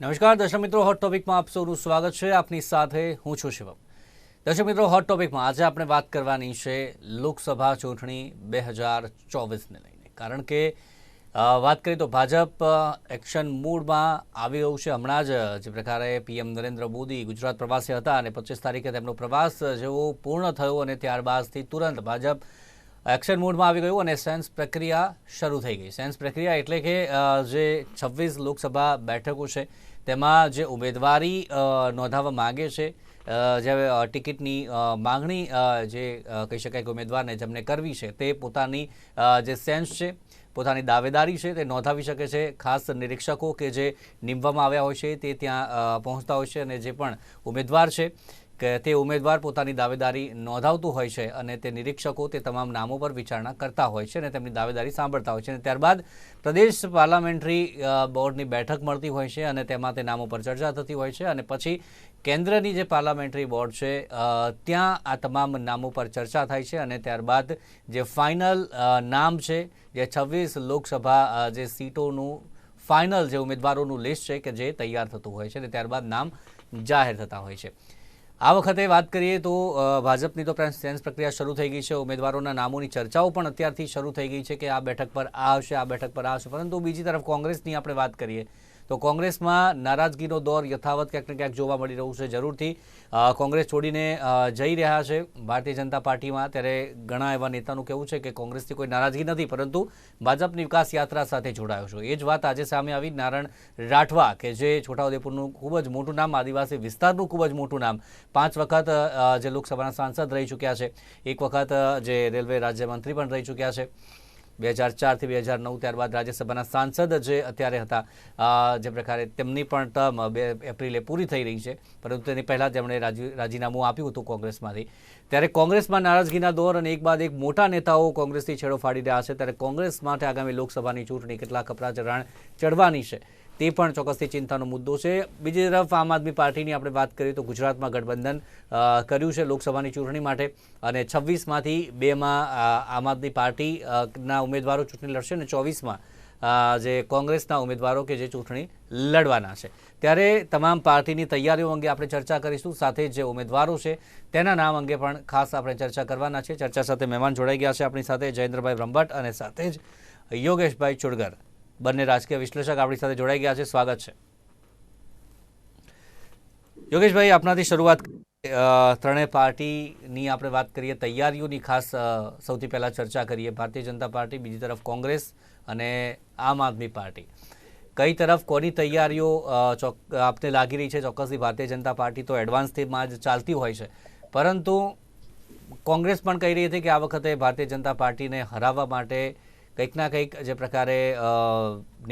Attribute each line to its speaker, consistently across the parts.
Speaker 1: નમસ્કાર, દર્શક મિત્રો હોટ ટોપિકમાં આપ સૌનું સ્વાગત છે. આપની સાથે હું છું શિવમ. દર્શક મિત્રો હોટ ટોપિકમાં આજે આપણે વાત કરવાની છે લોકસભા ચૂંટણી બે હજાર ચોવીસને લઈને. કારણ કે વાત કરીએ તો ભાજપ એક્શન મૂડમાં આવી રહ્યું છે. હમણાં જ, જે પ્રકારે પીએમ નરેન્દ્ર મોદી ગુજરાત પ્રવાસે હતા અને પચીસ તારીખે તેમનો પ્રવાસ જેવો પૂર્ણ થયો અને ત્યારબાદથી તુરંત ભાજપ એક્શન મોડમાં આવી ગયું અને સેન્સ પ્રક્રિયા શરૂ થઈ ગઈ. સેન્સ પ્રક્રિયા એટલે કે જે છવ્વીસ લોકસભા બેઠકો છે, તેમાં જે ઉમેદવારી નોંધાવવા માગે છે જે ટિકિટની માગણી જે કહી શકાય કે ઉમેદવારને જેમને કરવી છે, તે પોતાની જે સેન્સ છે, પોતાની દાવેદારી છે, તે નોંધાવી શકે છે. ખાસ નિરીક્ષકો કે જે નીમવામાં આવ્યા હોય છે, તે ત્યાં પહોંચતા હોય છે અને જે પણ ઉમેદવાર છે કે તે ઉમેદવાર પોતાની દાવેદારી નોંધાવતું હોય છે અને તે નિરીક્ષકો તે તમામ નામો પર વિચારણા કરતા હોય છે અને તેમની દાવેદારી સાંભળતા હોય છે અને ત્યારબાદ પ્રદેશ પાર્લામેન્ટરી બોર્ડની બેઠક મળતી હોય છે અને તેમાં તે નામો પર ચર્ચા થતી હોય છે અને પછી કેન્દ્રની જે પાર્લામેન્ટરી બોર્ડ છે ત્યાં આ તમામ નામો પર ચર્ચા થાય છે અને ત્યારબાદ જે ફાઇનલ નામ છે, જે છવ્વીસ લોકસભા જે સીટોનું ફાઇનલ જે ઉમેદવારોનું લિસ્ટ છે કે જે તૈયાર થતું હોય છે અને ત્યારબાદ નામ જાહેર થતા હોય છે. આ વખતે વાત કરીએ તો ભાજપની તો સેન્સ પ્રક્રિયા શરૂ થઈ ગઈ છે. ઉમેદવારોના નામોની ચર્ચાઓ પણ અત્યારથી શરૂ થઈ ગઈ છે કે આ બેઠક પર આ આવશે, આ બેઠક પર આ આવશે. પરંતુ બીજી તરફ કોંગ્રેસની આપણે વાત કરીએ તો કોંગ્રેસમાં નારાજગીનો દોર યથાવત ક્યાંક ને ક્યાંક જોવા મળી રહ્યું છે જરૂરથી. કોંગ્રેસ છોડીને જઈ રહ્યા છે ભારતીય જનતા પાર્ટીમાં. ત્યારે ઘણા એવા નેતાનું કહેવું છે કે કોંગ્રેસથી કોઈ નારાજગી નથી, પરંતુ ભાજપની વિકાસ યાત્રા સાથે જોડાયો છું. એ જ વાત આજે સામે આવી નારાયણ રાઠવા, કે જે છોટાઉદેપુરનું ખૂબ જ મોટું નામ, આદિવાસી વિસ્તારનું ખૂબ જ મોટું નામ. પાંચ વખત જે લોકસભાના સાંસદ રહી ચૂક્યા છે. એક વખત જે રેલવે રાજ્યમંત્રી પણ રહી ચૂક્યા છે. બે હજાર ચારથી બે હજાર નવ ત્યારબાદ રાજ્યસભાના સાંસદ જે અત્યારે હતા જે પ્રકારે તેમની પણ ટર્મ બે એપ્રિલે પૂરી થઈ રહી છે. પરંતુ તેની પહેલાં તેમણે રાજી, રાજીનામું આપ્યું હતું કોંગ્રેસમાંથી. ત્યારે કોંગ્રેસમાં નારાજગીના દોર અને એક બાદ એક મોટા નેતાઓ કોંગ્રેસથી છેડો ફાડી રહ્યા છે. ત્યારે કોંગ્રેસ માટે આગામી લોકસભાની ચૂંટણી કેટલાક ચઢાણ ચડવાની છે. તે પણ ચોક્કસથી ચિંતાનો મુદ્દો છે. બીજી તરફ આમ આદમી પાર્ટીની આપણે વાત કરીએ તો ગુજરાતમાં ગઠબંધન કર્યું છે લોકસભાની ચૂંટણી માટે અને છવ્વીસમાંથી બેમાં આમ આદમી પાર્ટીના ઉમેદવારો ચૂંટણી લડશે અને ચોવીસમાં જે કોંગ્રેસના ઉમેદવારો કે જે ચૂંટણી લડવાના છે. ત્યારે તમામ પાર્ટીની તૈયારીઓ અંગે આપણે ચર્ચા કરીશું, સાથે જ ઉમેદવારો છે તેના નામ અંગે પણ ખાસ આપણે ચર્ચા કરવાના છે. ચર્ચા સાથે મહેમાન જોડાઈ ગયા છે આપણી સાથે જયેન્દ્રભાઈ બ્રહ્મભટ્ટ અને સાથે જ યોગેશભાઈ ચુડગર. બંને રાજકીય વિશ્લેષક આપણી સાથે જોડાઈ ગયા છે. સ્વાગત છે. યોગેશભાઈ, આપનાથી શરૂઆત ત્રણેય પાર્ટીની આપણે વાત કરીએ, તૈયારીઓની ખાસ સૌથી પહેલાં ચર્ચા કરીએ. ભારતીય જનતા પાર્ટી, બીજી તરફ કોંગ્રેસ અને આમ આદમી પાર્ટી. કઈ તરફ, કોની તૈયારીઓ ચોક- આપને લાગી રહી છે? ચોક્કસથી ભારતીય જનતા પાર્ટી તો એડવાન્સથીમાં જ ચાલતી હોય છે. પરંતુ કોંગ્રેસ પણ કહી રહી હતી કે આ વખતે ભારતીય જનતા પાર્ટીને હરાવવા માટે કંઈક ના કંઈક જે પ્રકારે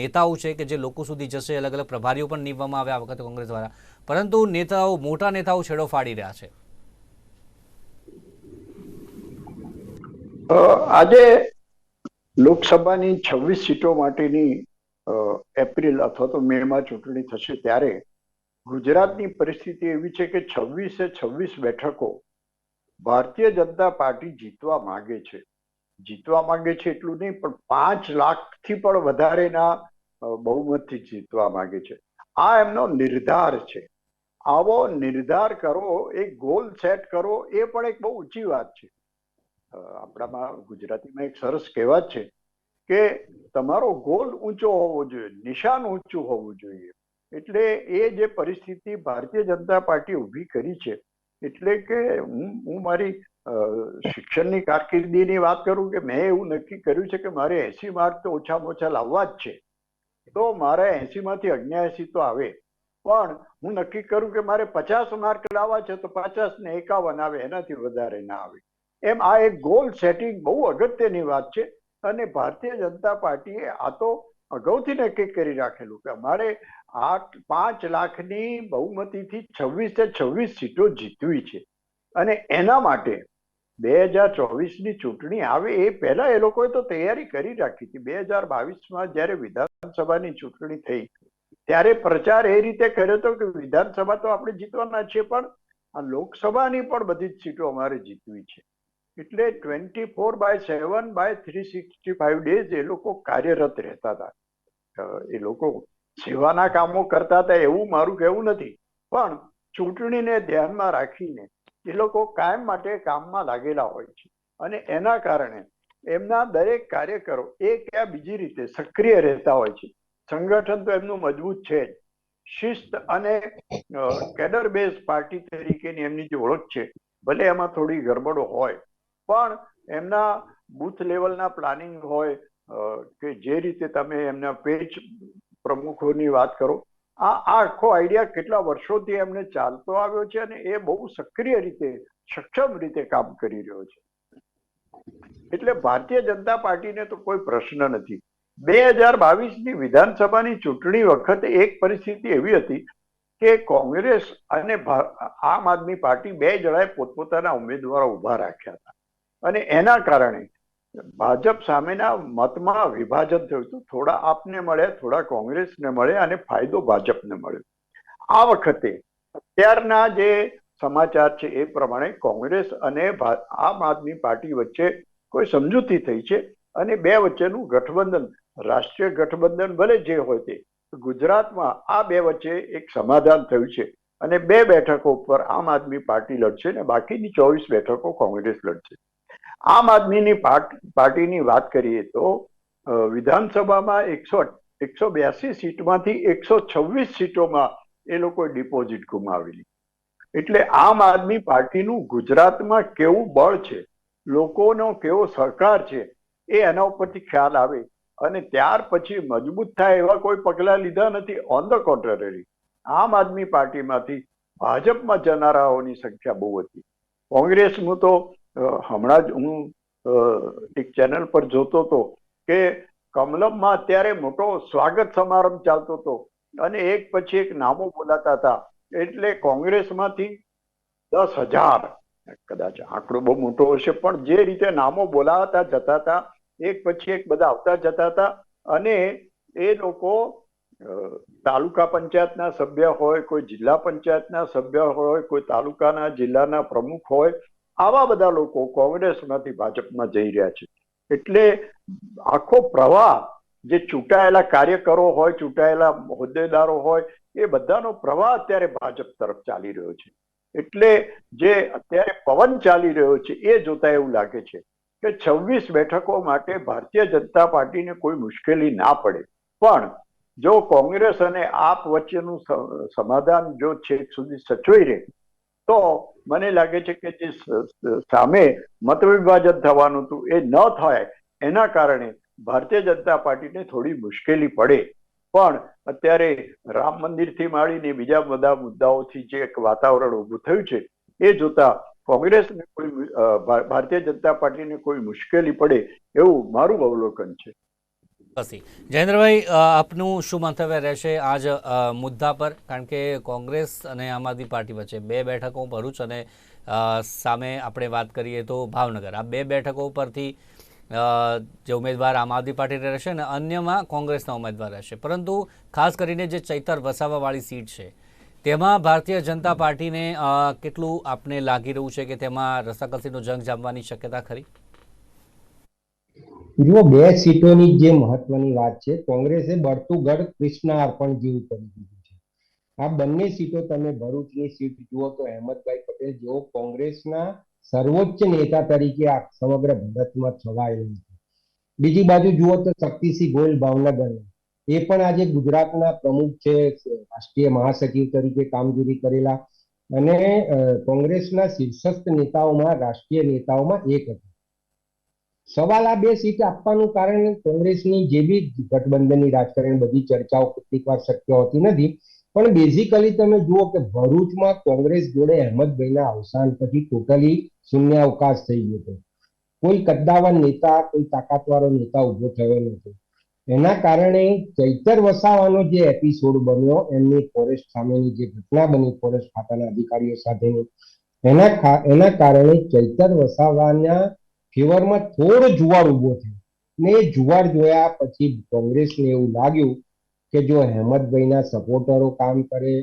Speaker 1: નેતાઓ છે કે જે લોકો સુધી જશે, અલગ અલગ પ્રભારીઓ પણ નીમવામાં આવ્યા આ વખતે કોંગ્રેસ દ્વારા. પરંતુ નેતાઓ, મોટા નેતાઓ છેડો ફાડી રહ્યા છે.
Speaker 2: આજે લોકસભાની છવ્વીસ સીટો માટેની એપ્રિલ અથવા તો મેમાં ચૂંટણી થશે ત્યારે ગુજરાતની પરિસ્થિતિ એવી છે કે છવ્વીસે છવ્વીસ બેઠકો ભારતીય જનતા પાર્ટી જીતવા માંગે છે. જીતવા માંગે છે એટલું નહીં, પણ પાંચ લાખથી પણ વધારેના બહુમતથી જીતવા માંગે છે. આ એમનો નિર્ધાર છે. આવો નિર્ધાર કરો, એક ગોલ સેટ કરો, એ પણ એક બહુ ઊંચી વાત છે. આપણામાં ગુજરાતીમાં એક સરસ કહેવત છે કે તમારો ગોલ ઊંચો હોવો જોઈએ, નિશાન ઊંચું હોવું જોઈએ. એટલે એ જે પરિસ્થિતિ ભારતીય જનતા પાર્ટી ઊભી કરી છે, એટલે કે હું હું મારી શિક્ષણની કારકિર્દીની વાત કરું કે મેં એવું નક્કી કર્યું છે કે મારે એસી માર્ક તો ઓછામાં ઓછા લાવવા જ છે. તો મારે એસી માંથી અગ્યાએસી તો આવે. પણ હું નક્કી કરું કે મારે પચાસ માર્ક લાવવા છે તો પચાસ ને એકાવન આવે, એનાથી વધારે ના આવે. એમ આ એક ગોલ સેટિંગ બહુ અગત્યની વાત છે અને ભારતીય જનતા પાર્ટીએ આ તો અગાઉથી નક્કી કરી રાખેલું કે અમારે આ પાંચ લાખની બહુમતીથી છવ્વીસે છવ્વીસ સીટો જીતવી છે. અને એના માટે બે હજાર ચોવીસની ચૂંટણી આવે એ પહેલા એ લોકોએ તો તૈયારી કરી રાખી હતી. બે હજાર બાવીસમાં જ્યારે વિધાનસભાની ચૂંટણી થઈ, ત્યારે પ્રચાર એ રીતે કર્યો હતો કે વિધાનસભા તો આપણે જીતવાના છીએ, પણ આ લોકસભાની પણ બધી જ સીટો અમારે જીતવી છે. એટલે twenty four by seven by three sixty five days એ લોકો કાર્યરત રહેતા હતા. એ લોકો સેવાના કામો કરતા હતા એવું મારું કહેવું નથી. પણ ચૂંટણીને ધ્યાનમાં રાખીને એ લોકો કાયમ માટે કામમાં લાગેલા હોય છે. અને એના કારણે એમના દરેક કાર્યકરો એક યા બીજી રીતે સક્રિય રહેતા હોય છે. સંગઠન તો એમનું મજબૂત છે જ. શિસ્ત અને કેડર બેઝ પાર્ટી તરીકેની એમની જે ઓળખ છે, ભલે એમાં થોડી ગરબડો હોય, પણ એમના બુથ લેવલના પ્લાનિંગ હોય કે જે રીતે તમે એમના પેજ પ્રમુખોની વાત કરો આ આખો આઈડિયા કેટલા વર્ષોથી એમને ચાલતો આવ્યો છે અને એ બહુ સક્રિય રીતે, સક્ષમ રીતે કામ કરી રહ્યો છે. એટલે ભારતીય જનતા પાર્ટીને તો કોઈ પ્રશ્ન નથી. બે હજાર બાવીસની વિધાનસભાની ચૂંટણી વખતે એક પરિસ્થિતિ એવી હતી કે કોંગ્રેસ અને આમ આદમી પાર્ટી બે જણાએ પોતપોતાના ઉમેદવારો ઊભા રાખ્યા હતા. અને એના કારણે ભાજપ સામેના મતમાં વિભાજન થયું હતું. થોડા આપને મળ્યા, થોડા કોંગ્રેસને મળ્યા અને ફાયદો ભાજપને મળ્યો. આ વખતે અત્યારના જે સમાચાર છે એ પ્રમાણે કોંગ્રેસ અને આમ આદમી પાર્ટી વચ્ચે કોઈ સમજૂતી થઈ છે અને બે વચ્ચેનું ગઠબંધન, રાષ્ટ્રીય ગઠબંધન ભલે જે હોય તે, ગુજરાતમાં આ બે વચ્ચે એક સમાધાન થયું છે અને બે બેઠકો ઉપર આમ આદમી પાર્ટી લડશે અને બાકીની ચોવીસ બેઠકો કોંગ્રેસ લડશે. આમ આદમીની પાર્ટીની વાત કરીએ તો વિધાનસભામાં એકસો એકસો બ્યાસી સીટમાંથી એકસો છવ્વીસ સીટોમાં એ લોકોએ ડિપોઝિટ ગુમાવેલી. એટલે આમ આદમી પાર્ટીનું ગુજરાતમાં કેવું બળ છે, લોકોનો કેવો સહકાર છે, એ એના ઉપરથી ખ્યાલ આવે. અને ત્યાર પછી મજબૂત થાય એવા કોઈ પગલા લીધા નથી ઓન ધ કોન્ટ્રરી આમ આદમી પાર્ટીમાંથી ભાજપમાં જનારાઓની સંખ્યા બહુ હતી. કોંગ્રેસનું તો હમણાં જ હું એક ચેનલ પર જોતો હતો કે કમલમમાં અત્યારે મોટો સ્વાગત સમારંભ ચાલતો હતો અને એક પછી એક નામો બોલાતા હતા. એટલે કોંગ્રેસમાંથી દસ હજાર, કદાચ આંકડો બહુ મોટો હશે, પણ જે રીતે નામો બોલાવતા જતા હતા, એક પછી એક બધા આવતા જતા હતા અને એ લોકો તાલુકા પંચાયતના સભ્ય હોય, કોઈ જિલ્લા પંચાયતના સભ્ય હોય, કોઈ તાલુકાના જિલ્લાના પ્રમુખ હોય આવા બધા લોકો કોંગ્રેસમાંથી ભાજપમાં જઈ રહ્યા છે. એટલે આખો પ્રવાહ જે ચૂંટાયેલા કાર્યકરો હોય, ચૂંટાયેલા હોદ્દેદારો હોય, એ બધાનો પ્રવાહ અત્યારે ભાજપ તરફ ચાલી રહ્યો છે. એટલે જે અત્યારે પવન ચાલી રહ્યો છે, એ જોતા એવું લાગે છે કે છવ્વીસ બેઠકો માટે ભારતીય જનતા પાર્ટીને કોઈ મુશ્કેલી ના પડે. પણ જો કોંગ્રેસ અને આપ વચ્ચેનું સમાધાન જો છેક સુધી સચવાઈ રહે તો મને લાગે છે કે જે સામે મત વિભાજન થવાનું હતું એ ન થાય, એના કારણે ભારતીય જનતા પાર્ટીને થોડી મુશ્કેલી પડે. પણ અત્યારે રામ મંદિરથી માંડીને બીજા બધા મુદ્દાઓથી જે એક વાતાવરણ ઊભું થયું છે, એ જોતા કોંગ્રેસને કોઈ ભારતીય જનતા પાર્ટીને કોઈ મુશ્કેલી પડે એવું મારું અવલોકન છે.
Speaker 1: જયેન્દ્રભાઈ આપનું શું મંતવ્ય રહેશે આ જ મુદ્દા પર? કારણ કે કોંગ્રેસ અને આમ આદમી પાર્ટી વચ્ચે બે બેઠકો ભરૂચ અને સામે આપણે વાત કરીએ તો ભાવનગર. આ બે બેઠકો પરથી જે ઉમેદવાર આમ આદમી પાર્ટી રહેશે અને અન્યમાં કોંગ્રેસના ઉમેદવાર રહેશે. પરંતુ ખાસ કરીને જે ચૈતર વસાવાવાળી સીટ છે, તેમાં ભારતીય જનતા પાર્ટીને કેટલું આપને લાગી રહ્યું છે કે તેમાં રસાકસીનો જંગ જામવાની શક્યતા ખરી?
Speaker 3: જુઓ, બે સીટોની જે મહત્વની વાત છે, કોંગ્રેસે બળતું કૃષ્ણ અર્પણ જેવું કરી દીધું છે. આ બંને સીટો તમે ભરૂચની સીટ જુઓ તો અહેમદભાઈ પટેલ, જેઓ કોંગ્રેસના સર્વોચ્ચ નેતા તરીકે આ સમગ્ર ભારતમાં છવાયેલા છે. બીજી બાજુ જુઓ તો શક્તિસિંહ ગોયલ ભાવનગર, એ પણ આજે ગુજરાતના પ્રમુખ છે, રાષ્ટ્રીય મહાસચિવ તરીકે કામગીરી કરેલા અને કોંગ્રેસના શીર્ષસ્થ નેતાઓમાં, રાષ્ટ્રીય નેતાઓમાં એક હતા. સવાલ આ બે સીટ આપવાનું કારણ કોંગ્રેસની જે ગઠબંધનની રાજકારણ બધી ચર્ચાઓ કેટલીક વાર શક્ય હોતી નથી. પણ બેઝિકલી તમે જુઓ કે ભરૂચમાં કોંગ્રેસ જોડે અહેમદભાઈના અવસાન પછી ટોટલી શૂન્ય અવકાશ થઈ ગયો હતો. કોઈ કદ્દાવર નેતા, કોઈ તાકાતવાળો નેતા ઊભો થયો નથી એના કારણે ચૈતર વસાવાનો જે એપિસોડ બન્યો, એમની ફોરેસ્ટ સામેની જે ઘટના બની ફોરેસ્ટ ખાતાના અધિકારીઓ સાથેની, એના એના કારણે ચૈતર વસાવાના ફેવરમાં થોડો જુવાળ ઊભો થયો. ને એ જુવાળ જોયા પછી કોંગ્રેસને એવું લાગ્યું કે જો હેમંતભાઈના સપોર્ટરો કામ કરે,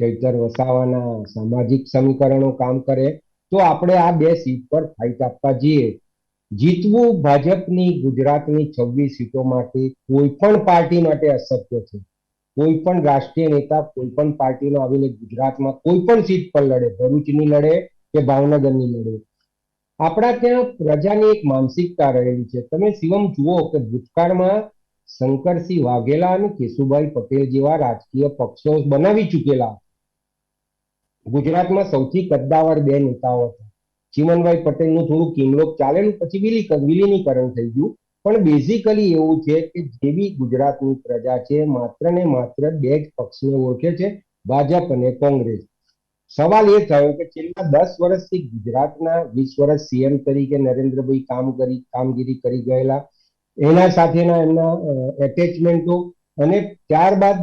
Speaker 3: ચૈતર વસાવાના સામાજિક સમીકરણો કામ કરે, તો આપણે આ બે સીટ પર ફાઇટ આપવા જઈએ. જીતવું ભાજપની ગુજરાતની છવ્વીસ સીટો માટે કોઈ પણ પાર્ટી માટે અશક્ય છે. કોઈ પણ રાષ્ટ્રીય નેતા કોઈ પણ પાર્ટીનો આવીને ગુજરાતમાં કોઈ પણ સીટ પર લડે, ભરૂચની લડે કે ભાવનગરની લડે. આપણા ત્યાં પ્રજાની એક માનસિકતા રહેલી છે. તમે શિવમ જુઓ કે ભૂતકાળમાં શંકરસિંહ વાઘેલા અને કેશુભાઈ પટેલ જેવા રાજકીય પક્ષો બનાવી ચૂકેલા. ગુજરાતમાં સૌથી કદ્દાવર બે નેતાઓ હતા. ચીમનભાઈ પટેલનું થોડું કિમલોક ચાલેલું પછી વિલી- વિલીનીકરણ થઈ ગયું. પણ બેઝિકલી એવું છે કે જેવી ગુજરાતની પ્રજા છે, માત્ર ને માત્ર બે જ પક્ષને ઓળખે છે, ભાજપ અને કોંગ્રેસ. સવાલ એ થયો કે છેલ્લા દસ વર્ષથી ગુજરાતના વીસ વર્ષ સીએમ તરીકે નરેન્દ્રભાઈ કામ કરી, કામગીરી કરી ગયેલા. એના સાથેના એમના એટેચમેન્ટો અને ત્યારબાદ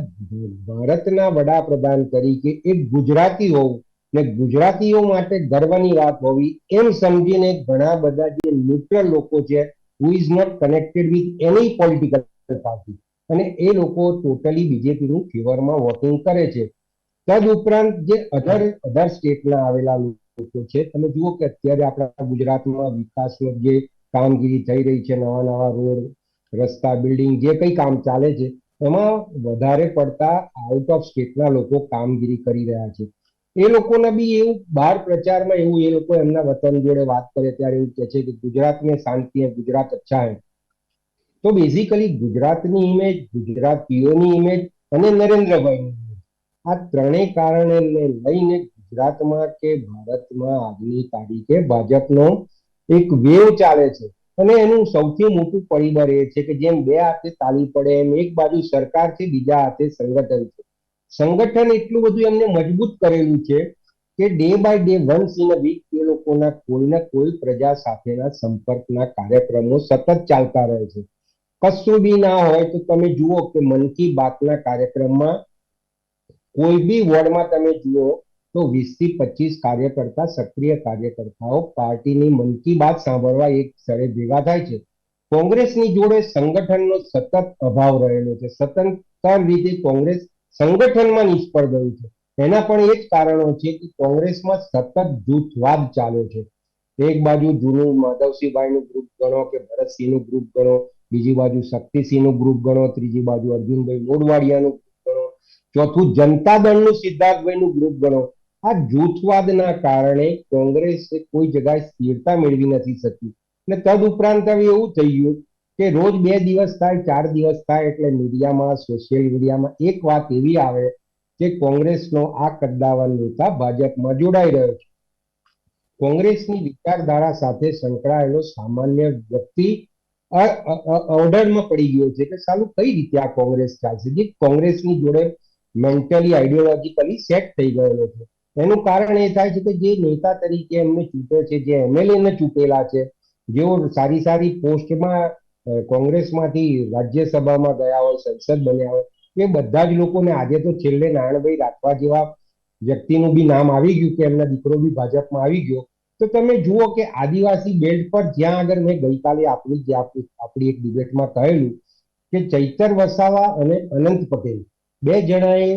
Speaker 3: ભારતના વડાપ્રધાન તરીકે એક ગુજરાતી હોવું ને ગુજરાતીઓ માટે ગર્વની વાત હોવી, એમ સમજીને ઘણા બધા જે ન્યુટ્રલ લોકો છે who is not connected with any political party અને એ લોકો ટોટલી બીજેપીનું ફેવરમાં વોટિંગ કરે છે. તદ ઉપરાંત જે અધર અધર સ્ટેટના આવેલા લોકો છે, તમે જુઓ કે અત્યારે આપણા ગુજરાતમાં વિકાસનો જે કામગીરી થઈ રહી છે, નવા નવા રોડ, રસ્તા, બિલ્ડિંગ, જે કંઈ કામ ચાલે છે, એમાં વધારે પડતા આઉટ ઓફ સ્ટેટના લોકો કામગીરી કરી રહ્યા છે. એ લોકોના બી એવું બહાર પ્રચારમાં એવું એ લોકો એમના વતન જોડે વાત કરે ત્યારે એવું કહે છે કે ગુજરાતને શાંતિ હે, ગુજરાત અચ્છા હે. તો બેઝિકલી ગુજરાતની ઇમેજ ગુજરાતીઓની ઇમેજ અને નરેન્દ્રભાઈની આ ત્રણેય કારણે લઈને ગુજરાતમાં કે ભારતમાં આજની તારીખે ભાજપનો એક વેવ ચાલે છે. અને એનું સૌથી મોટું પરિબળ એ છે કે જેમ બે હાથે તાલી પડે એમ એક બાજુ સરકાર છે, બીજા હાથે સંગઠન છે. સંગઠન એટલું બધું એમને મજબૂત કરેલું છે કે day by day once in a week એ લોકોના કોઈ ને કોઈ પ્રજા સાથેના સંપર્કના કાર્યક્રમો સતત ચાલતા રહે છે. કશું બી ના હોય તો તમે જુઓ કે મન કી બાતના કાર્યક્રમમાં કોઈ બી વોર્ડમાં તમે જુઓ તો વીસથી પચીસ કાર્યકર્તા, સક્રિય કાર્યકર્તાઓ પાર્ટીની મન કી બાત સાંભળવા એક સ્થળે ભેગા થાય છે. કોંગ્રેસની જોડે સંગઠનનો સતત અભાવ રહેલો છે. સતંતર રીતે કોંગ્રેસ સંગઠનમાં નિષ્ફળ ગયું છે. એના પણ એ જ કારણો છે કે કોંગ્રેસમાં સતત જૂથવાદ ચાલ્યો છે. એક બાજુ જૂનું માધવસિંહભાઈનું ગ્રુપ ગણો કે ભરતસિંહનું ગ્રુપ ગણો, બીજી બાજુ શક્તિસિંહનું ગ્રુપ ગણો, ત્રીજી બાજુ અર્જુનભાઈ મોડવાડિયાનું ચોથું જનતા દળનું સિદ્ધાર્થભાઈનું ગ્રુપ ગણો. આ જૂથવાદના કારણે કોંગ્રેસે કોઈ જગ્યાએ સ્થિરતા મેળવી નથી શકી. અને તદ ઉપરાંત હવે એવું થઈ ગયું કે રોજ બે દિવસ થાય, ચાર દિવસ થાય એટલે મીડિયામાં, સોશિયલ મીડિયામાં એક વાત એવી આવે કે કોંગ્રેસનો આ કદ્દાવર નેતા ભાજપમાં જોડાઈ રહ્યો છે. કોંગ્રેસની વિચારધારા સાથે સંકળાયેલો સામાન્ય વ્યક્તિ ઓર્ડરમાં પડી ગયો છે કે સાલું કઈ રીતે આ કોંગ્રેસ ચાલશે? જે કોંગ્રેસની જોડે મેન્ટલી આઈડિયોલોજીકલી સેટ થઈ ગયેલો છે. એનું કારણ એ થાય છે કે જે નેતા તરીકે એમને ચૂંટે છે, જે એમએલએ ને ચૂંટેલા છે, જેઓ સારી સારી પોસ્ટમાં કોંગ્રેસમાંથી રાજ્યસભામાં ગયા હોય, સંસદ બન્યા હોય, એ બધા જ લોકોને આજે તો છેલ્લે નારાયણભાઈ રાઠવા જેવા વ્યક્તિનું બી નામ આવી ગયું કે એમના દીકરો બી ભાજપમાં આવી ગયો. તો તમે જુઓ કે આદિવાસી બેલ્ટ પર જ્યાં આગળ મેં ગઈકાલે આપણી જે આપણી એક ડિબેટમાં કહેલું કે ચૈતર વસાવા અને અનંત પટેલ. બે જણાએ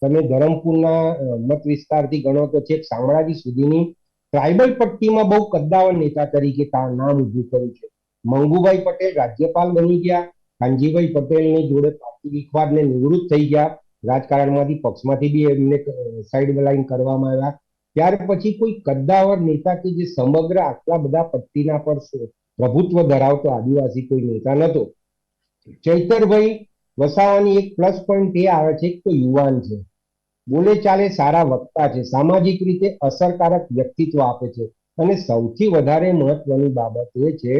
Speaker 3: તમે ધરમપુરના મત વિસ્તારથી ગણો તો છેક શામળાજી સુધીની ટ્રાઇબલ પટ્ટીમાં બહુ કદ્દાવર નેતા તરીકે નામ ઉભું કર્યું છે. મંગુભાઈ પટેલ રાજ્યપાલ બની ગયા. કાનજીભાઈ પટેલની જોડે પાર્ટી વિખવાદને નિવૃત્ત થઈ ગયા. રાજકારણમાંથી પક્ષમાંથી બી એમને સાઈડ લાઈન કરવામાં આવ્યા. ત્યાર પછી કોઈ કદ્દાવર નેતા કે જે સમગ્ર આટલા બધા પટ્ટીના પર પ્રભુત્વ ધરાવતો આદિવાસી કોઈ નેતા નતો ચૈતરભાઈ વસાવાની એક પ્લસ પોઈન્ટ એ આવે છે કે યુવાન છે. બોલે ચાલે સારા વક્તા છે. સામાજિક રીતે અસરકારક વ્યક્તિત્વ આપે છે. અને સૌથી વધારે મહત્વની બાબત એ છે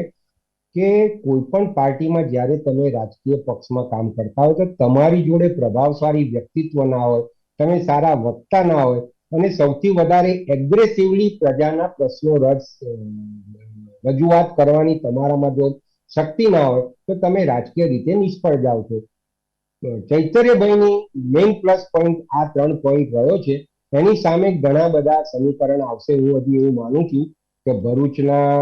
Speaker 3: કે કોઈ પણ પાર્ટીમાં જ્યારે તમે રાજકીય પક્ષમાં કામ કરતા હોય તો તમારી જોડે પ્રભાવશાળી વ્યક્તિત્વ ના હોય, તમે સારા વક્તા ના હોય અને સૌથી વધારે એગ્રેસિવલી પ્રજાના પ્રશ્નો રસ રજૂઆત કરવાની તમારામાં જો શક્તિ ના હોય તો તમે રાજકીય રીતે નિષ્ફળ જાઓ છો. ચૈતન્યભાઈની મેઇન પ્લસ પોઈન્ટ આ ત્રણ પોઈન્ટ રહ્યો છે. એની સામે ઘણા બધા સમીકરણ આવશે હું હજી એવું માનું છું કે ભરૂચના,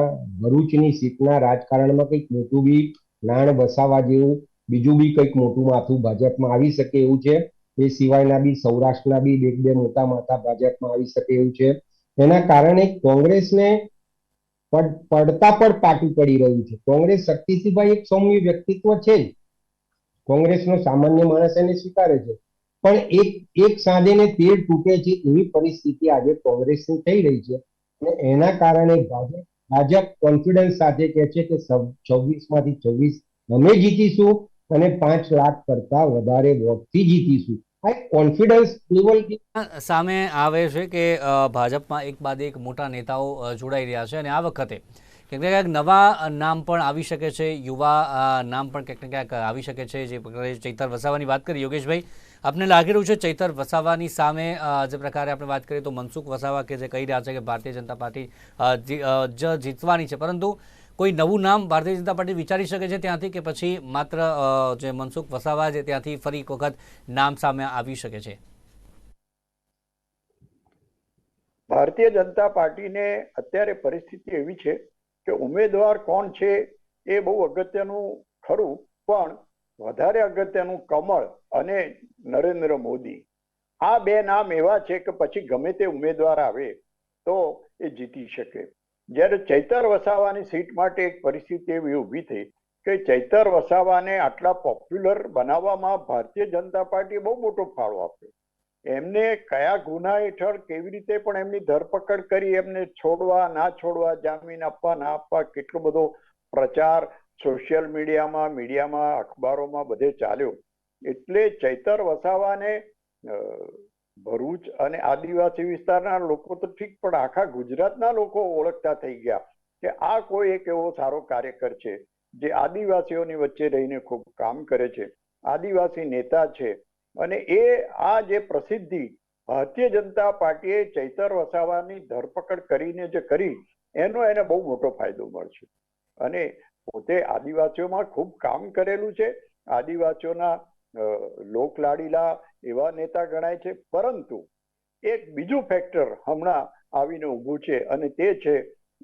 Speaker 3: ભરૂચની સીટના રાજકારણમાં કંઈક મોટું બી નાણ વસાવા જેવું, બીજું બી કંઈક મોટું માથું ભાજપમાં આવી શકે એવું છે. એ સિવાયના બી સૌરાષ્ટ્રના બી એક બે મોટા માથા ભાજપમાં આવી શકે એવું છે. એના કારણે કોંગ્રેસને પડતા પણ પાટું પડી રહ્યું છે. કોંગ્રેસ શક્તિસિંહભાઈ એક સૌમ્ય વ્યક્તિત્વ છે જ. કોંગ્રેસનો સામાન્ય માણસ એને સ્વીકારે છે. પણ એક એક સાંધે ને તેર તૂટે છે એવી પરિસ્થિતિ આજે કોંગ્રેસની થઈ રહી છે. અને એના કારણે ભાજપ ભાજપ કોન્ફિડન્સ સાથે કહે છે કે છવ્વીસમાંથી છવ્વીસ અમે જીતીશું અને પાંચ લાખ કરતા વધારે વોટથી જીતીશું. કોન્ફિડન્સ
Speaker 1: સામે આવે છે કે ભાજપમાં એક બાદ એક મોટા નેતાઓ જોડાઈ રહ્યા છે અને આ વખતે ક્યાંક ને ક્યાંક નવા નામ પણ આવી શકે છે, યુવા નામ પણ ક્યાંક ને ક્યાંક આવી શકે છે, જે પ્રકારે ચૈતર વસાવાની વાત કરી. યોગેશભાઈ, આપને લાગી રહ્યું છે ચૈતર વસાવાની સામે જે પ્રકારે આપણે વાત કરીએ તો મનસુખ વસાવા કે જે કહી રહ્યા છે કે ભારતીય જનતા પાર્ટી જ જીતવાની છે. પરંતુ કોઈ નવું નામ ભારતીય જનતા પાર્ટી વિચારી શકે છે ત્યાંથી કે પછી માત્ર જે મનસુખ વસાવા છે ત્યાંથી ફરી એક વખત નામ સામે આવી શકે છે?
Speaker 2: ભારતીય જનતા પાર્ટીને અત્યારે પરિસ્થિતિ એવી છે કે ઉમેદવાર કોણ છે એ બહુ અગત્યનું ખરું, પણ વધારે અગત્યનું કમળ અને નરેન્દ્ર મોદી. આ બે નામ એવા છે કે પછી ગમે તે ઉમેદવાર આવે તો એ જીતી શકે. જ્યારે ચૈતર વસાવાની સીટ માટે એક પરિસ્થિતિ એવી ઊભી થઈ કે ચૈતર વસાવાને આટલા પોપ્યુલર બનાવવામાં ભારતીય જનતા પાર્ટીએ બહુ મોટો ફાળો આપ્યો. એમને કયા ગુના હેઠળ કેવી રીતે પણ એમની ધરપકડ કરી, એમને છોડવા, ના છોડવા, જામીન આપવા, ના આપવા, કેટલો બધો પ્રચાર સોશિયલ મીડિયામાં મીડિયામાં, અખબારોમાં બધે ચાલ્યો. એટલે ચૈતર વસાવાને ભરૂચ અને આદિવાસી વિસ્તારના લોકો તો ઠીક, પણ આખા ગુજરાતના લોકો ઓળખતા થઈ ગયા કે આ કોઈ એક એવો સારો કાર્યકર છે, જે આદિવાસીઓની વચ્ચે રહીને ખૂબ કામ કરે છે. આદિવાસી નેતા છે અને એ આ જે પ્રસિદ્ધિ ભારતીય જનતા પાર્ટીએ ચૈતર વસાવાની ધરપકડ કરીને જે કરી, એનો એને બહુ મોટો ફાયદો મળશે. અને પોતે આદિવાસીઓમાં ખૂબ કામ કરેલું છે. આદિવાસીઓના લોકલાડીલા એવા નેતા ગણાય છે. પરંતુ એક બીજું ફેક્ટર હમણાં આવીને ઊભું છે અને તે છે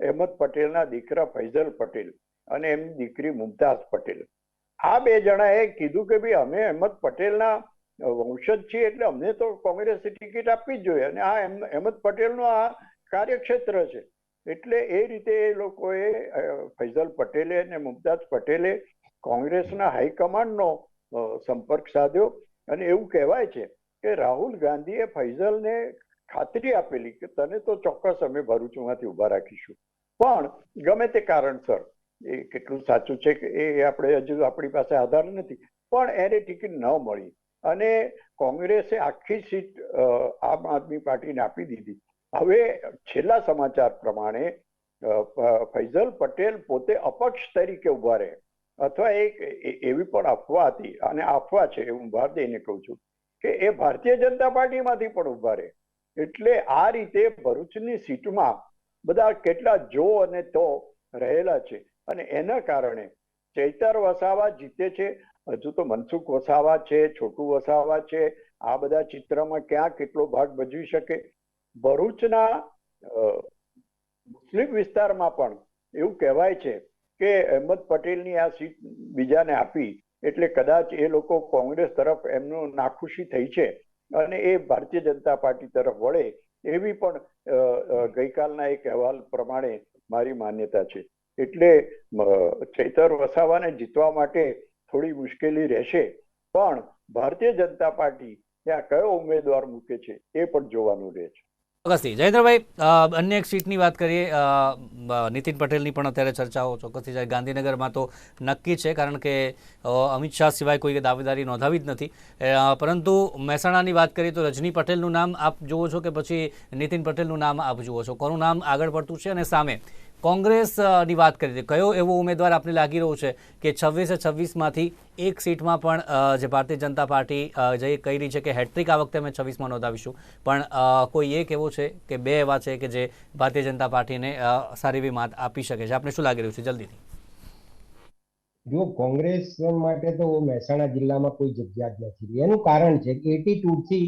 Speaker 2: અહેમદ પટેલના દીકરા ફૈઝલ પટેલ અને એમની દીકરી મુમતાઝ પટેલ. આ બે જણાએ કીધું કે ભાઈ અમે અહેમદ પટેલના વંશજ છીએ એટલે અમને તો કોંગ્રેસે ટિકિટ આપવી જ જોઈએ. અને આ અહેમદ પટેલનું આ કાર્યક્ષેત્ર છે. એટલે એ રીતે એ લોકોએ ફૈઝલ પટેલે અને મુમતાઝ પટેલે કોંગ્રેસના હાઈકમાન્ડનો સંપર્ક સાધ્યો. અને એવું કહેવાય છે કે રાહુલ ગાંધીએ ફૈઝલને ખાતરી આપેલી કે તને તો ચોક્કસ અમે ભરૂચમાંથી ઊભા રાખીશું. પણ ગમે તે કારણસર, એ કેટલું સાચું છે કે એ આપણે હજુ આપણી પાસે આધાર નથી. પણ એને ટિકિટ ન મળી. અને કોંગ્રેસે આખી સીટ આમ આદમી પાર્ટીને આપી દીધી. હવે છેલ્લા સમાચાર પ્રમાણે ફૈઝલ પટેલ પોતે અપક્ષ તરીકે ઊભા રહે. અથવા એક એવી પણ અફવા હતી, અને અફવા છે હું ભાર દઈને કહું છું કે એ ભારતીય જનતા પાર્ટીમાંથી પણ ઊભા રહે. એટલે આ રીતે ભરૂચની સીટમાં બધા કેટલા જો અને તો રહેલા છે. અને એના કારણે ચૈતર વસાવા જીતે છે હજુ તો મનસુખ વસાવા છે, છોટુ વસાવા છે, આ બધા ચિત્રમાં ક્યાં કેટલો ભાગ ભજવી શકે? ભરૂચના મુસ્લિમ વિસ્તારમાં પણ એવું કહેવાય છે કે અહેમદ પટેલની આ સીટ બીજાને આપી એટલે કદાચ એ લોકો કોંગ્રેસ તરફ એમનું નાખુશી થઈ છે અને એ ભારતીય જનતા પાર્ટી તરફ વળે એવી પણ ગઈકાલના એક અહેવાલ પ્રમાણે મારી માન્યતા છે. એટલે ચૈતર વસાવાને જીતવા માટે થોડી મુશ્કેલી રહેશે. પણ ભારતીય જનતા પાર્ટી ત્યાં કયો ઉમેદવાર મૂકે છે એ પણ જોવાનું રહે છે.
Speaker 1: ચોક્કસથી જયેન્દ્રભાઈ અન્ય એક સીટની વાત કરીએ નીતિન પટેલની પણ અત્યારે ચર્ચાઓ ચોક્કસથી જાય. ગાંધીનગરમાં તો નક્કી છે, કારણ કે અમિત શાહ સિવાય કોઈ દાવેદારી નોંધાવી જ નથી. પરંતુ મહેસાણાની વાત કરીએ તો રજની પટેલનું નામ આપ જુઓ છો કે પછી નીતિન પટેલનું નામ આપ જુઓ છો. કોનું નામ આગળ પડતું છે અને સામે? કોંગ્રેસની વાત કરી કયો એવો ઉમેદવાર આપને લાગી રહ્યો છે કે છવ્વીસે છવ્વીસમાંથી એક સીટમાં પણ જે ભારતીય જનતા પાર્ટી જે કહી રહી છે કે હેટ્રિક આ વખતે અમે છવ્વીસમાં નોંધાવીશું. પણ કોઈ એક એવો છે કે બે એવા છે કે જે ભારતીય જનતા પાર્ટીને સારી એવી માત આપી શકે છે? આપને શું લાગી રહ્યું છે? જલ્દીથી.
Speaker 3: જો કોંગ્રેસ માટે તો મહેસાણા જિલ્લામાં કોઈ જગ્યા જ નથી એનું કારણ છે કે એટી ટુ થી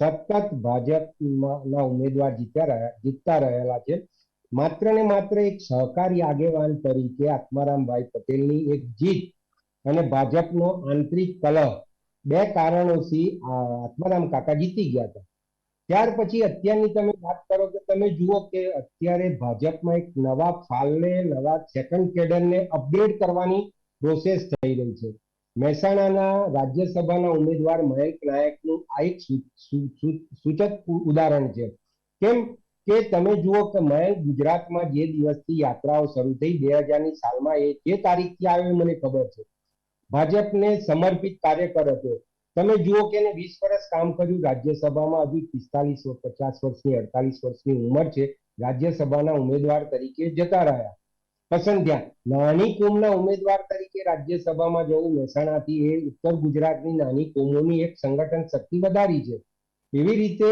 Speaker 3: સતત ભાજપના ઉમેદવાર જીત્યા રહ્યા, જીતતા રહેલા છે. માત્ર ને માત્ર એક સહકારી આગેવાન તરીકે આત્મારામભાઈ પટેલની એક જીત અને ભાજપનો આંતરિક કલહ બે કારણોથી આત્મારામ કાકા જીતી ગયા હતા. ત્યાર પછી અત્યારની તમે વાત કરો કે તમે જુઓ કે અત્યારે ભાજપમાં એક નવા ફાલને, નવા સેકન્ડ કેડરને અપગ્રેડ કરવાની પ્રોસેસ થઈ રહી છે. મહેસાણાના રાજ્યસભાના ઉમેદવાર મહેક નાયકનું આ એક સૂચક ઉદાહરણ છે. કેમ? કે તમે જુઓ કે મેં ગુજરાતમાં જે દિવસથી યાત્રાઓ શરૂ થઈ, બે હજારની સાલમાં એ જે તારીખથી આવ્યો મને ખબર છે. ભાજપને સમર્પિત કાર્યકર હતો તમે જુઓ કે એને વીસ વર્ષ કામ કર્યું, રાજ્યસભામાં હજુ પિસ્તાલીસ પચાસ વર્ષની, અડતાલીસ વર્ષની ઉંમર છે. રાજ્યસભાના ઉમેદવાર તરીકે જતા રહ્યા. પસંદ ધ્યાન નાની કોમના ઉમેદવાર તરીકે રાજ્યસભામાં જવું મહેસાણાથી એ ઉત્તર ગુજરાતની નાની કોમોની એક સંગઠન શક્તિ વધારી છે. એવી રીતે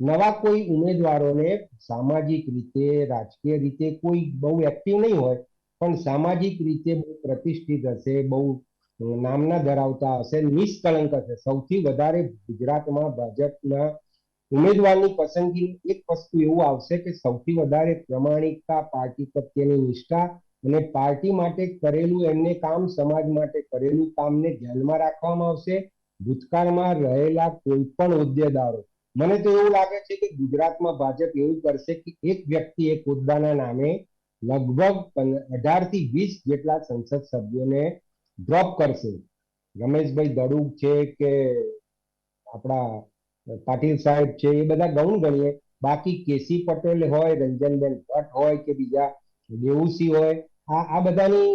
Speaker 3: નવા કોઈ ઉમેદવારોને સામાજિક રીતે, રાજકીય રીતે કોઈ બહુ એક્ટિવ નહીં હોય, પણ સામાજિક રીતે બહુ પ્રતિષ્ઠિત હશે, બહુ નામના ધરાવતા હશે, નિષ્કલંક હશે. સૌથી વધારે ગુજરાતમાં ભાજપના ઉમેદવારની પસંદગી એક વસ્તુ એવું આવશે કે સૌથી વધારે પ્રમાણિકતા પાર્ટી પ્રત્યેની નિષ્ઠા અને પાર્ટી માટે કરેલું એમને કામ, સમાજ માટે કરેલું કામને ધ્યાનમાં રાખવામાં આવશે. ભૂતકાળમાં રહેલા કોઈ પણ હોદ્દેદારો મને તો એવું લાગે છે કે ગુજરાતમાં ભાજપ એવું કરશે કે એક વ્યક્તિ એક હોદ્દાના નામે લગભગ અઢારથી વીસ જેટલા સંસદ સભ્યોને ડ્રોપ કરશે. રમેશભાઈ દડુક છે કે આપણા પાટીલ સાહેબ છે, એ બધા ગૌણ ગણીએ. બાકી કેસી પટેલ હોય, રંજનબેન ભટ્ટ હોય કે બીજા દેવુસી હોય, આ આ બધાની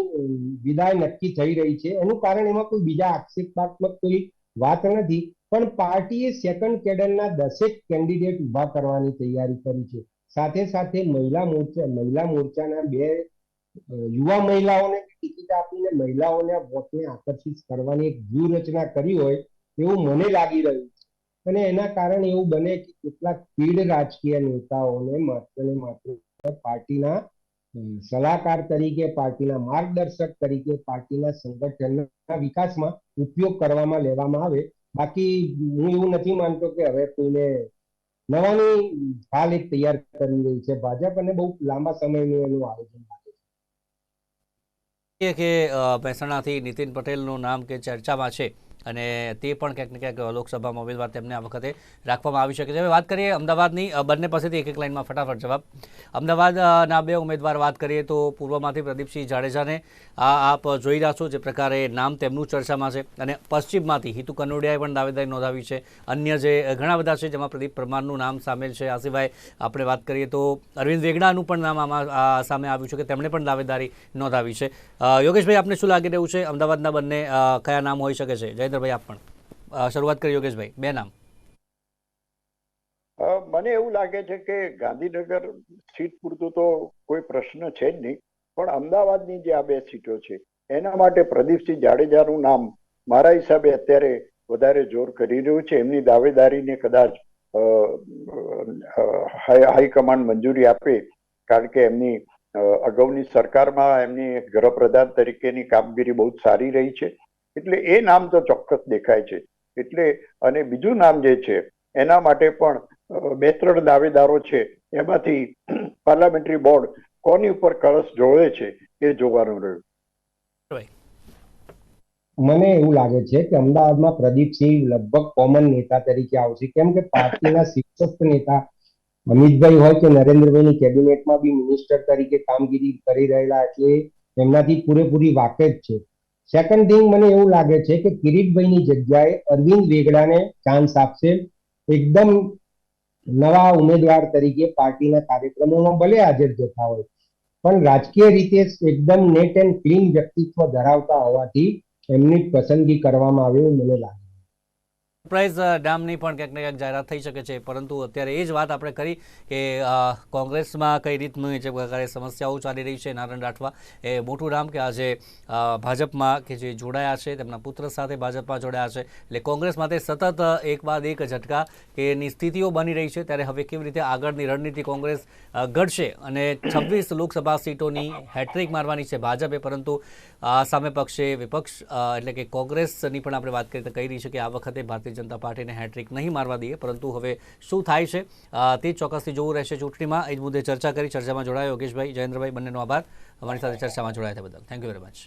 Speaker 3: વિદાય નક્કી થઈ રહી છે. એનું કારણ એમાં કોઈ બીજા આક્ષેપાત્મક કોઈ વાત નથી, પણ પાર્ટીએ સેકન્ડ કેડરના દસેક કેન્ડિડેટ ઊભા કરવાની તૈયારી કરી છે. સાથે સાથે મહિલા મોરચા, મહિલા મોરચાના બે યુવા મહિલાઓને ટિકિટ આપીને મહિલાઓના વોટને આકર્ષિત કરવાની એક વ્યૂહરચના કરી હોય એવું મને લાગી રહ્યું છે. અને એના કારણે એવું બને કે કેટલાક પીડ રાજકીય નેતાઓને માત્ર ને માત્ર પાર્ટીના સલાહકાર તરીકે પાર્ટીના માર્ગદર્શક તરીકે પાર્ટીના સંગઠનના વિકાસમાં ઉપયોગ કરવામાં લેવામાં આવે. બાકી હું એવું નથી માનતો કે હવે કોઈને નવાની હાલ એક તૈયાર કરી રહી છે ભાજપ અને બહુ લાંબા સમયનું એનું આયોજન
Speaker 1: કે મહેસાણાથી નીતિન પટેલનું નામ કે ચર્ચામાં છે. અને તે પણ ક્યાંક ને ક્યાંક લોકસભામાં ઉમેદવાર તેમને આ વખતે રાખવામાં આવી શકે છે. હવે વાત કરીએ અમદાવાદની. બંને પાસેથી એક એક લાઇનમાં ફટાફટ જવાબ. અમદાવાદના બે ઉમેદવાર વાત કરીએ તો પૂર્વમાંથી પ્રદીપસિંહ જાડેજાને આ આપ જોઈ રહ્યા છો જે પ્રકારે નામ તેમનું ચર્ચામાં છે અને પશ્ચિમમાંથી હિતુ કનોડિયાએ પણ દાવેદારી નોંધાવી છે. અન્ય જે ઘણા બધા છે જેમાં પ્રદીપ પરમારનું નામ સામેલ છે. આ સિવાય આપણે વાત કરીએ તો અરવિંદ વેગડાનું પણ નામ આમાં સામે આવ્યું છે કે તેમણે પણ દાવેદારી નોંધાવી છે. યોગેશભાઈ, આપને શું લાગી રહ્યું છે? અમદાવાદના બંને કયા નામ હોઈ શકે છે? જયેન્દ્રભાઈ આપ પણ. શરૂઆત કરી યોગેશભાઈ. બે નામ.
Speaker 2: મને એવું લાગે છે કે ગાંધીનગર સીટ પૂરતું તો કોઈ પ્રશ્ન છે જ નહીં, પણ અમદાવાદની જે આ બે સીટો છે, એના માટે પ્રદીપસિંહ જાડેજાનું નામ મારા હિસાબે અત્યારે વધારે જોર કરી રહ્યું છે. એમની દાવેદારીને કદાચ હાઈકમાન્ડ મંજૂરી આપે, કારણ કે એમની અગાઉની સરકારમાં એમની ગૃહપ્રધાન તરીકેની કામગીરી બહુ સારી રહી છે. એટલે એ નામ તો ચોક્કસ દેખાય છે. એટલે અને બીજું નામ જે છે, એના માટે પણ બે ત્રણ દાવેદારો છે. એમાંથી પાર્લામેન્ટરી બોર્ડ કોની ઉપર કળશ જોડે છે એ જોવાનું રહ્યું.
Speaker 3: મને એવું લાગે છે કે અમદાવાદમાં પ્રદીપસિંહ લગભગ કોમન નેતા તરીકે આવશે કેમ કે પાર્ટીના શિક્ષક નેતા અમિતભાઈ હોય કે નરેન્દ્રભાઈની કેબિનેટમાં બી મિનિસ્ટર તરીકે કામગીરી કરી રહેલા એટલે એમનાથી પૂરેપૂરી વાકેફ છે. સેકન્ડ થિંગ મને એવું લાગે છે કે કિરીટભાઈની જગ્યાએ અરવિંદ વેગડાને ચાન્સ આપશે એકદમ નવા ઉમેદવાર તરીકે પાર્ટીના કાર્યક્રમોમાં ભલે હાજર જતા હોય, પણ રાજકીય રીતે એકદમ નેટ એન્ડ ક્લીન વ્યક્તિત્વ ધરાવતા હોવાથી એમની પસંદગી કરવામાં આવે મને લાગે
Speaker 1: સરપ્રાઇઝ ડામની પણ ક્યાંક ને ક્યાંક જાહેરાત થઈ શકે છે. પરંતુ અત્યારે એ જ વાત આપણે કરી કે કોંગ્રેસમાં કઈ રીતનું જે પ્રકારે સમસ્યાઓ ચાલી રહી છે નારણ રાઠવા, એ મોટું નામ કે આજે ભાજપમાં કે જે જોડાયા છે, તેમના પુત્ર સાથે ભાજપમાં જોડાયા છે. એટલે કોંગ્રેસ માટે સતત એક બાદ એક ઝટકા એની સ્થિતિઓ બની રહી છે. ત્યારે હવે કેવી રીતે આગળની રણનીતિ કોંગ્રેસ ઘડશે? અને છવ્વીસ લોકસભા સીટોની હેટ્રિક મારવાની છે ભાજપે, પરંતુ સામે પક્ષે વિપક્ષ એટલે કે કોંગ્રેસની પણ આપણે વાત કરીએ તો કહી રહી છે કે આ વખતે ભારતીય જનતા પાર્ટીને હેટ્રિક નહીં મારવા દઈએ, પરંતુ હવે શું થાય છે? તે ચોક્કસથી જોવું રહેશે ચૂંટણીમાં. એ જ મુદ્દે ચર્ચા કરી, ચર્ચામાં જોડાયા યોગેશભાઈ, જયેન્દ્રભાઈ, બંનેનો આભાર. અમારી સાથે ચર્ચામાં જોડાયા બદલ. થેન્ક યુ વેરી મચ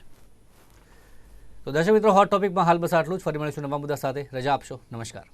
Speaker 1: તો દર્શક મિત્રો હોટ ટોપિકમાં હાલ બસ આટલું જ. ફરી મળીશું નવા મુદ્દા સાથે. રજા આપશો. નમસ્કાર.